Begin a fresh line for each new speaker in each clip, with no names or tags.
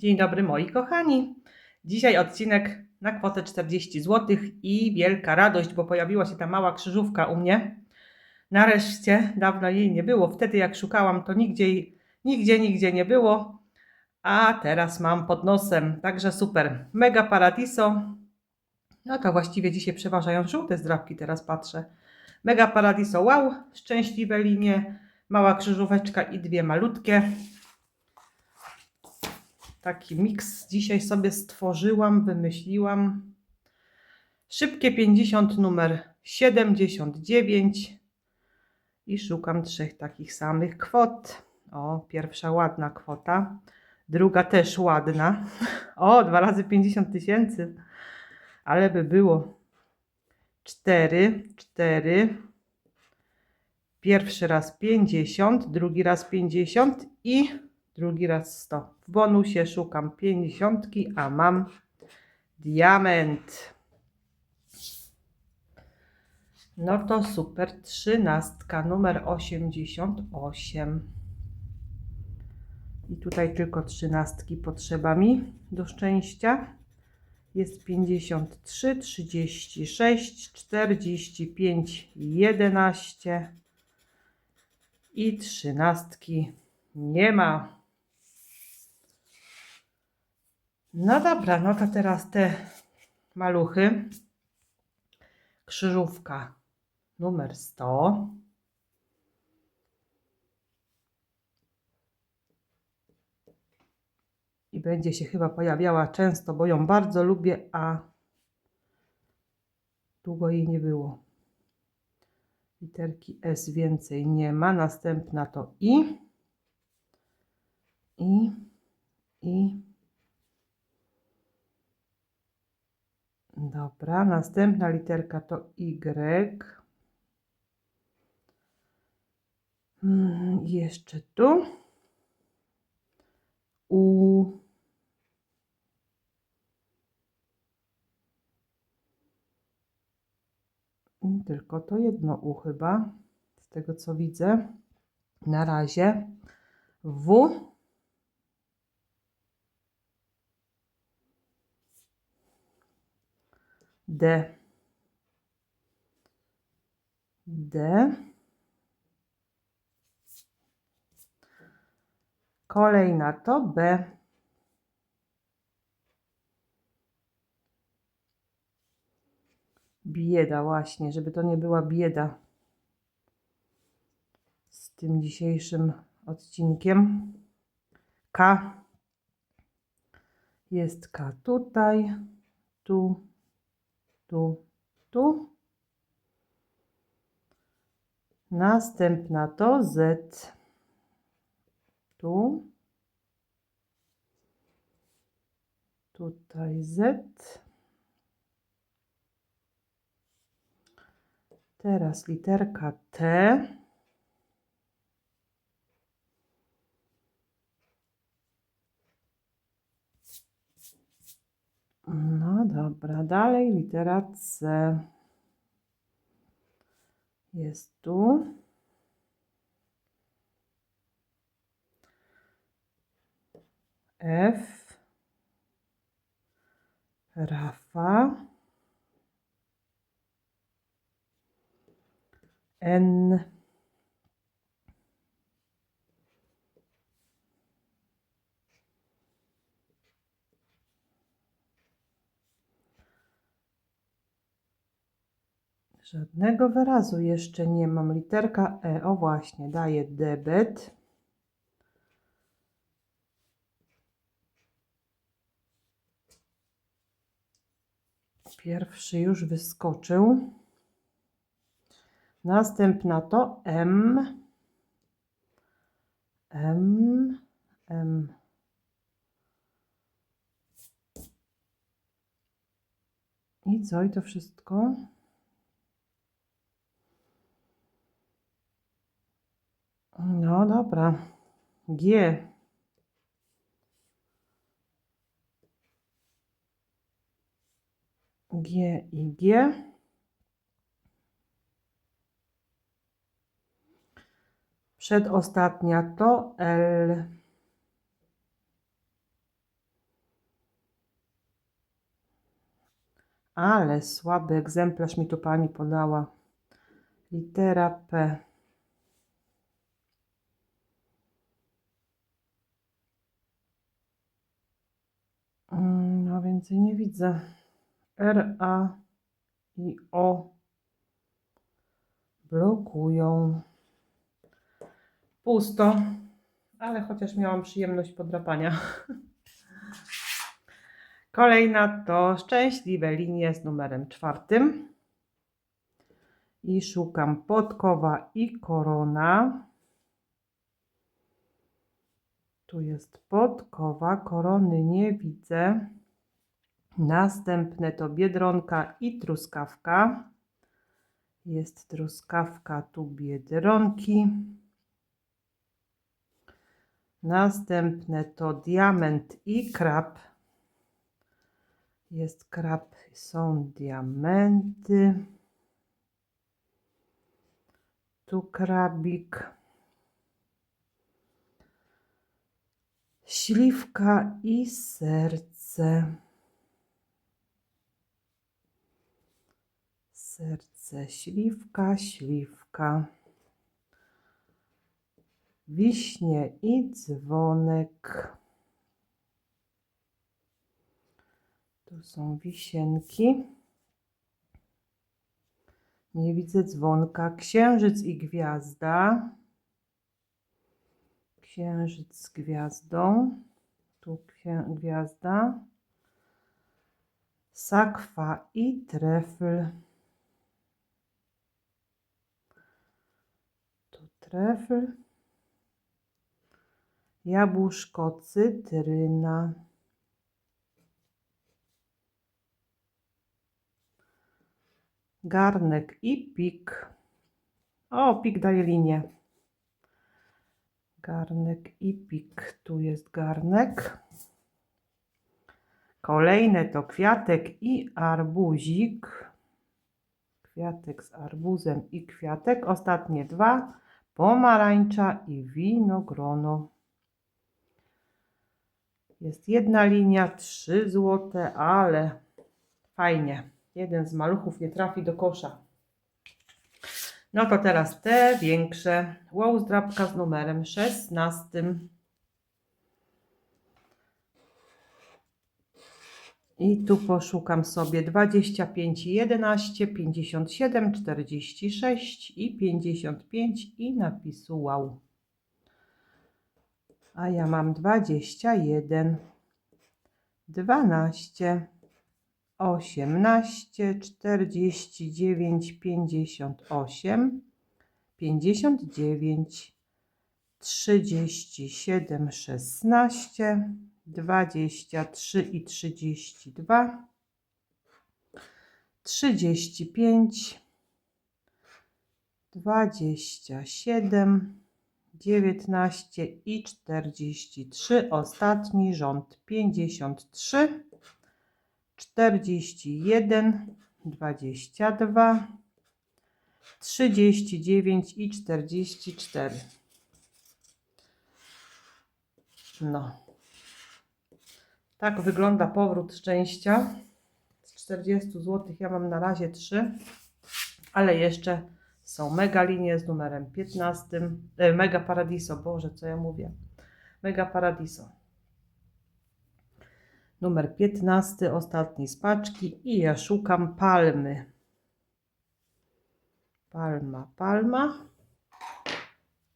Dzień dobry moi kochani. Dzisiaj odcinek na kwotę 40 zł i wielka radość, bo pojawiła się ta mała krzyżówka u mnie. Nareszcie, dawno jej nie było. Wtedy jak szukałam, to nigdzie, nigdzie, nigdzie nie było. A teraz mam pod nosem, także super. Mega Paradiso. No to właściwie dzisiaj przeważają żółte zdrabki, teraz patrzę. Mega Paradiso, wow, szczęśliwe linie, mała krzyżóweczka i dwie malutkie. Taki miks dzisiaj sobie stworzyłam, wymyśliłam. Szybkie 50 numer 79 i szukam trzech takich samych kwot. O, pierwsza ładna kwota, druga też ładna. O, dwa razy 50 tysięcy, ale by było. Cztery, cztery. Pierwszy raz 50, drugi raz 50 i drugi raz 100. W bonusie szukam 50, a mam diament. No to super, trzynastka, numer 88. I tutaj tylko trzynastki potrzeba mi do szczęścia. Jest 53, 36, 45, 11 i trzynastki nie ma. No dobra, no to teraz te maluchy. Krzyżówka numer 100. I będzie się chyba pojawiała często, bo ją bardzo lubię, a długo jej nie było. Literki S więcej nie ma. Następna to I. I. I. Dobra, następna literka to Y. Mm, i jeszcze tu. U. Tylko to jedno U chyba, z tego co widzę. Na razie. W. D. D. Kolejna to B. Bieda właśnie, żeby to nie była bieda z tym dzisiejszym odcinkiem. K. Jest K tutaj, tu, tu, tu. Następna to Z. Tu. Tutaj Z. Teraz literka T. No dobra, dalej litera C. Jest tu. F. Rafa. N. Żadnego wyrazu jeszcze nie mam. Literka E. O właśnie, daję debet. Pierwszy już wyskoczył. Następna to M. M. M. I co? I to wszystko? No dobra. G. G i G. Przedostatnia to L. Ale słaby egzemplarz mi tu pani podała. Litera P. więcej nie widzę. R, A i O blokują. Pusto, ale chociaż miałam przyjemność podrapania. Kolejna to szczęśliwe linie z numerem czwartym. I szukam podkowa i korona. Tu jest podkowa, korony nie widzę. Następne to biedronka i truskawka. Jest truskawka, tu biedronki. Następne to diament i krab. Jest krab, są diamenty. Tu krabik. Śliwka i serce. Serce, śliwka, śliwka. Wiśnie i dzwonek. Tu są wisienki. Nie widzę dzwonka. Księżyc i gwiazda. Księżyc z gwiazdą. Tu gwiazda. Sakwa i trefl. Tu trefl. Jabłuszko, cytryna. Garnek i pik. O, pik daje linię. Garnek i pik. Tu jest garnek. Kolejne to kwiatek i arbuzik. Kwiatek z arbuzem i kwiatek. Ostatnie dwa. Pomarańcza i winogrono. Jest jedna linia, trzy złote, ale fajnie. Jeden z maluchów nie trafi do kosza. No to teraz te większe. Wow, zdrabka z numerem 16. I tu poszukam sobie 25, 11, 57, 46 i 55 i napisu wow. A ja mam 21, 12, 18, 49, 58, 59, 37, 16, 23 i 32, 35, 27, 19 i 43. Ostatni rząd 53, 41, 22, 39 i 44. No. Tak wygląda powrót szczęścia. Z 40 zł ja mam na razie 3, ale jeszcze są mega linie z numerem 15. E, mega Paradiso, Boże, co ja mówię? Mega Paradiso. Numer 15, ostatni z paczki i ja szukam palmy. Palma, palma.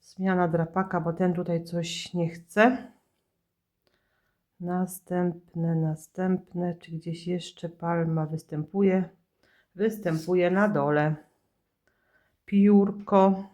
Zmiana drapaka, bo ten tutaj coś nie chce. Następne, następne, czy gdzieś jeszcze palma występuje? Występuje na dole. Piórko.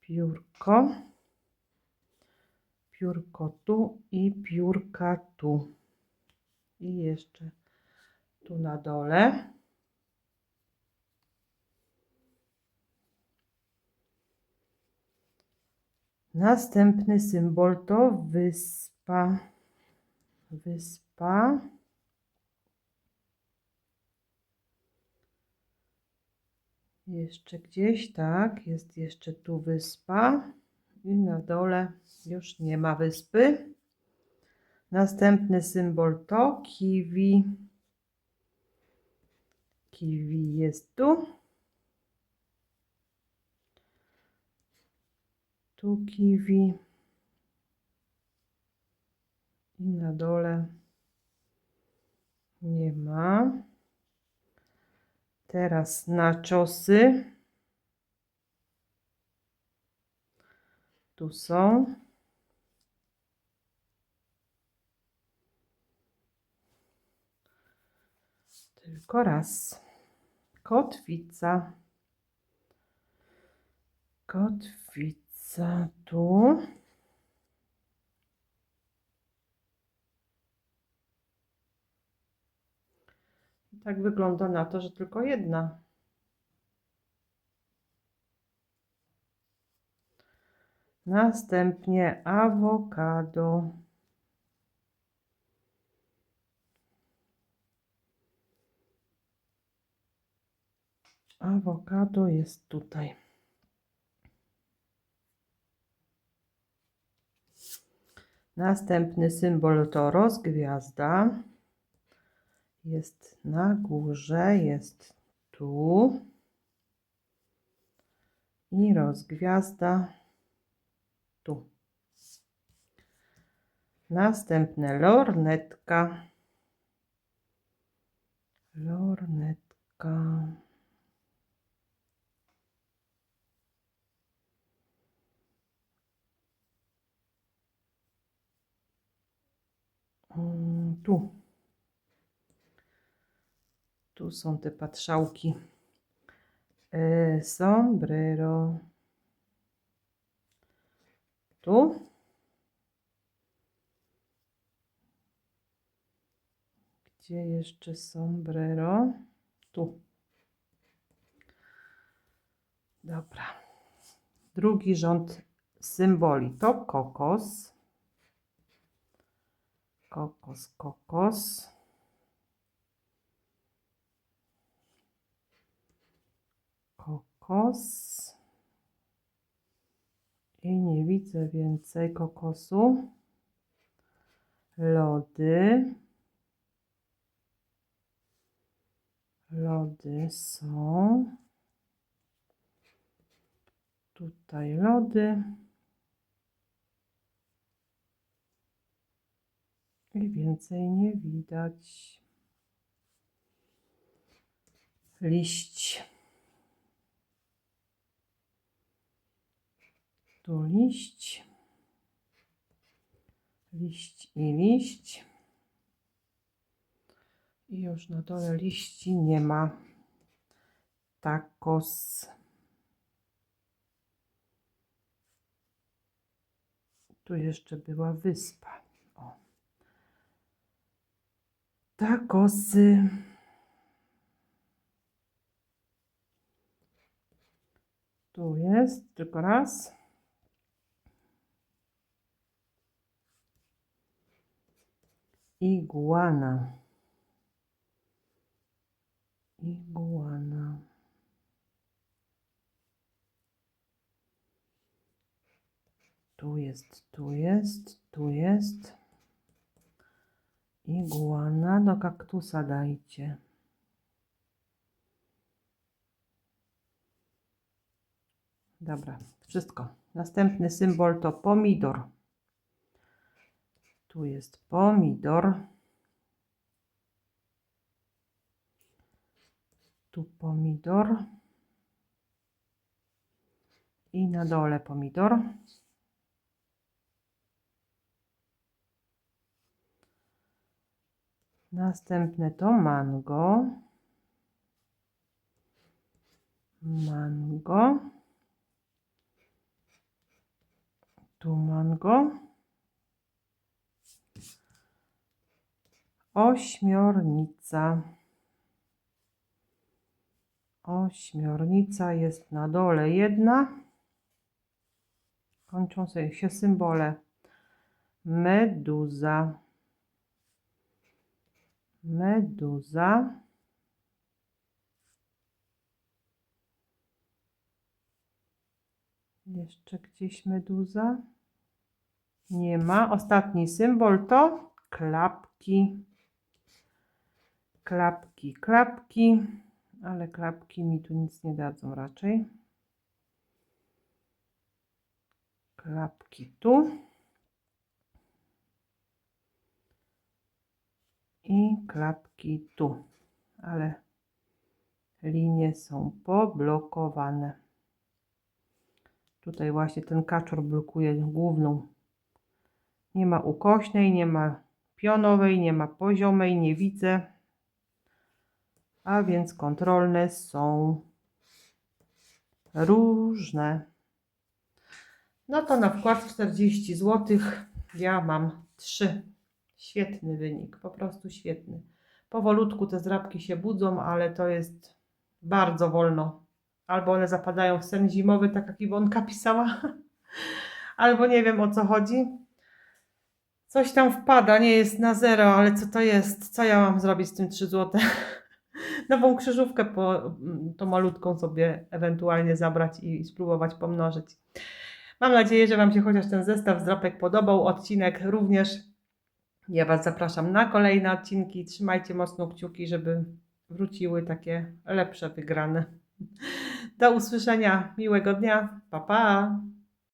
Piórko. Piórko tu i piórka tu. I jeszcze tu na dole. Następny symbol to wyspa. Wyspa. Jeszcze gdzieś, tak, jest jeszcze tu wyspa. I na dole już nie ma wyspy. Następny symbol to kiwi. Kiwi jest tu. Tu kiwi. I na dole nie ma. Teraz naczosy. Tu są. Tylko raz. Kotwica. Kotwica I tak wygląda na to, że tylko jedna. Następnie awokado. Awokado jest tutaj. Następny symbol to rozgwiazda. Jest na górze, jest tu. I rozgwiazda tu. Następne lornetka. Lornetka. Tu. Tu są te patrzałki. E, sombrero. Tu. Gdzie jeszcze sombrero? Tu. Dobra. Drugi rząd symboli to kokos. Kokos, kokos. Kokos. I nie widzę więcej kokosu. Lody. Lody są. Tutaj lody. I więcej nie widać. Liść. Tu liść. Liść i liść. I już na dole liści nie ma. Tacos. Tu jeszcze była wyspa. O. Takosy. Tu jest tylko raz. Iguana. Iguana. Tu jest, tu jest, tu jest. Iguana do kaktusa dajcie. Dobra, wszystko. Następny symbol to pomidor. Tu jest pomidor. Tu pomidor. I na dole pomidor. Następne to mango. Mango. Tu mango. Ośmiornica. Ośmiornica jest na dole jedna. Kończą się symbole. Meduza. Meduza. Jeszcze gdzieś meduza? Nie ma. Ostatni symbol to klapki. Klapki, klapki. Ale klapki mi tu nic nie dadzą raczej. Klapki tu. I klapki tu. Ale linie są poblokowane. Tutaj właśnie ten kaczor blokuje główną. Nie ma ukośnej, nie ma pionowej, nie ma poziomej, nie widzę. A więc kontrolne są różne. No to na wkład 40 zł ja mam 3. Świetny wynik, po prostu świetny. Powolutku te zrabki się budzą, ale to jest bardzo wolno. Albo one zapadają w sen zimowy, tak jak Iwonka pisała, albo nie wiem o co chodzi. Coś tam wpada, nie jest na zero, ale co to jest? Co ja mam zrobić z tym 3 zł? Nową krzyżówkę po, tą malutką sobie ewentualnie zabrać i spróbować pomnożyć. Mam nadzieję, że Wam się chociaż ten zestaw z drapek podobał, odcinek również. Ja Was zapraszam na kolejne odcinki. Trzymajcie mocno kciuki, żeby wróciły takie lepsze wygrane. Do usłyszenia. Miłego dnia. Pa, pa.